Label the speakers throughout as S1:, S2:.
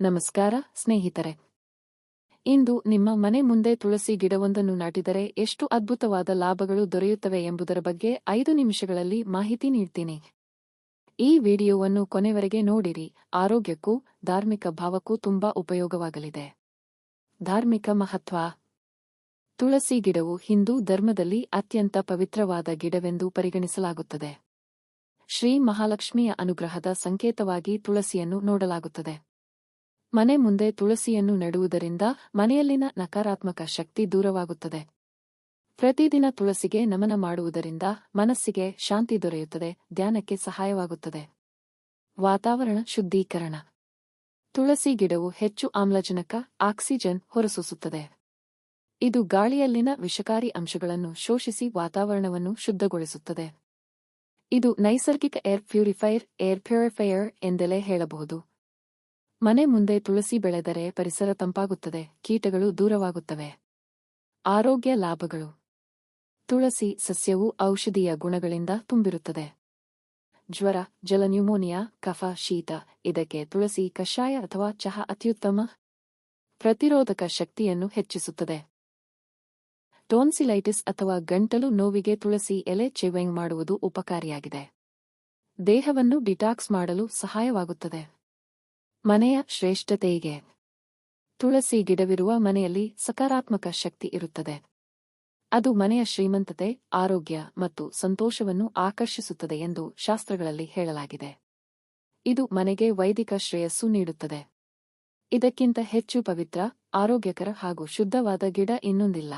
S1: ನಮಸ್ಕಾರ, ಸ್ನೇಹಿತರೆ. ಇಂದು ನಿಮ್ಮ ಮನೆ ಮುಂದೆ ತುಳಸಿ ಗಿಡವೊಂದನ್ನು ನಾಟಿದರೆ ಎಷ್ಟು ಅದ್ಭುತವಾದ ಲಾಭಗಳು ದೊರೆಯುತ್ತವೆ ಎಂಬುದರ ಬಗ್ಗೆ ಐದು ನಿಮಿಷಗಳಲ್ಲಿ ಮಾಹಿತಿ ನೀಡ್ತೀನಿ. ಈ ವಿಡಿಯೋವನ್ನು ಕೊನೆವರೆಗೆ ನೋಡಿರಿ. ಆರೋಗ್ಯಕ್ಕೂ, ಧಾರ್ಮಿಕ ಭಾವಕ್ಕೂ ತುಂಬಾ ಉಪಯೋಗವಾಗಲಿದೆ. ಧಾರ್ಮಿಕ ಮಹತ್ವ. ತುಳಸಿ ಗಿಡವು ಹಿಂದೂ ಧರ್ಮದಲ್ಲಿ ಅತ್ಯಂತ ಪವಿತ್ರವಾದ ಗಿಡವೆಂದು ಪರಿಗಣಿಸಲಾಗುತ್ತದೆ. ಶ್ರೀ ಮಹಾಲಕ್ಷ್ಮಿಯ ಅನುಗ್ರಹದ ಸಂಕೇತವಾಗಿ ತುಳಸಿಯನ್ನು ನೋಡಲಾಗುತ್ತದೆ. ಮನೆ ಮುಂದೆ ತುಳಸಿಯನ್ನು ನೆಡುವುದರಿಂದ ಮನೆಯಲ್ಲಿನ ನಕಾರಾತ್ಮಕ ಶಕ್ತಿ ದೂರವಾಗುತ್ತದೆ. ಪ್ರತಿದಿನ ತುಳಸಿಗೆ ನಮನ ಮಾಡುವುದರಿಂದ ಮನಸ್ಸಿಗೆ ಶಾಂತಿ ದೊರೆಯುತ್ತದೆ, ಧ್ಯಾನಕ್ಕೆ ಸಹಾಯವಾಗುತ್ತದೆ. ವಾತಾವರಣ ಶುದ್ಧೀಕರಣ. ತುಳಸಿ ಗಿಡವು ಹೆಚ್ಚು ಆಮ್ಲಜನಕ, ಆಕ್ಸಿಜನ್ ಹೊರಸೂಸುತ್ತದೆ. ಇದು ಗಾಳಿಯಲ್ಲಿನ ವಿಷಕಾರಿ ಅಂಶಗಳನ್ನು ಶೋಷಿಸಿ ವಾತಾವರಣವನ್ನು ಶುದ್ಧಗೊಳಿಸುತ್ತದೆ. ಇದು ನೈಸರ್ಗಿಕ ಏರ್ ಪ್ಯೂರಿಫೈರ್, ಏರ್ ಪ್ಯೂರಿಫೈಯರ್ ಎಂದಲೇ ಹೇಳಬಹುದು. ಮನೆ ಮುಂದೆ ತುಳಸಿ ಬೆಳೆದರೆ ಪರಿಸರ ತಂಪಾಗುತ್ತದೆ, ಕೀಟಗಳು ದೂರವಾಗುತ್ತವೆ. ಆರೋಗ್ಯ ಲಾಭಗಳು. ತುಳಸಿ ಸಸ್ಯವು ಔಷಧೀಯ ಗುಣಗಳಿಂದ ತುಂಬಿರುತ್ತದೆ. ಜ್ವರ ಜಲನ್ಯುಮೋನಿಯಾ ಕಫ, ಶೀತ, ಇದಕ್ಕೆ ತುಳಸಿ ಕಷಾಯ ಅಥವಾ ಚಹಾ ಅತ್ಯುತ್ತಮ ಪ್ರತಿರೋಧಕ ಶಕ್ತಿಯನ್ನು ಹೆಚ್ಚಿಸುತ್ತದೆ. ಟೋನ್ಸಿಲೈಟಿಸ್ ಅಥವಾ ಗಂಟಲು ನೋವಿಗೆ ತುಳಸಿ ಎಲೆ ಚೆವೆಂಗ್ ಮಾಡುವುದು ಉಪಕಾರಿಯಾಗಿದೆ. ದೇಹವನ್ನು ಡಿಟಾಕ್ಸ್ ಮಾಡಲು ಸಹಾಯವಾಗುತ್ತದೆ. ಮನೆಯ ಶ್ರೇಷ್ಠತೆಗೆ. ತುಳಸಿ ಗಿಡವಿರುವ ಮನೆಯಲ್ಲಿ ಸಕಾರಾತ್ಮಕ ಶಕ್ತಿ ಇರುತ್ತದೆ. ಅದು ಮನೆಯ ಶ್ರೀಮಂತತೆ, ಆರೋಗ್ಯ ಮತ್ತು ಸಂತೋಷವನ್ನು ಆಕರ್ಷಿಸುತ್ತದೆ ಎಂದು ಶಾಸ್ತ್ರಗಳಲ್ಲಿ ಹೇಳಲಾಗಿದೆ. ಇದು ಮನೆಗೆ ವೈದಿಕ ಶ್ರೇಯಸ್ಸು ನೀಡುತ್ತದೆ. ಇದಕ್ಕಿಂತ ಹೆಚ್ಚು ಪವಿತ್ರ, ಆರೋಗ್ಯಕರ ಹಾಗೂ ಶುದ್ಧವಾದ ಗಿಡ ಇನ್ನೊಂದಿಲ್ಲ.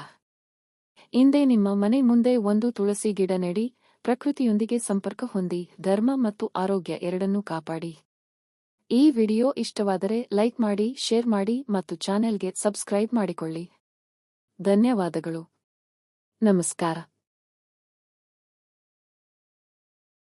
S1: ಇಂದೇ ನಿಮ್ಮ ಮನೆ ಮುಂದೆ ಒಂದು ತುಳಸಿ ಗಿಡ ನೆಡಿ, ಪ್ರಕೃತಿಯೊಂದಿಗೆ ಸಂಪರ್ಕ ಹೊಂದಿ, ಧರ್ಮ ಮತ್ತು ಆರೋಗ್ಯ ಎರಡನ್ನೂ ಕಾಪಾಡಿ. ಈ ವಿಡಿಯೋ ಇಷ್ಟವಾದರೆ ಲೈಕ್ ಮಾಡಿ ಶೇರ್ ಮಾಡಿ ಮತ್ತು ಚಾನೆಲ್ಗೆ ಸಬ್ಸ್ಕ್ರೈಬ್ ಮಾಡಿಕೊಳ್ಳಿ. ಧನ್ಯವಾದಗಳು. ನಮಸ್ಕಾರ.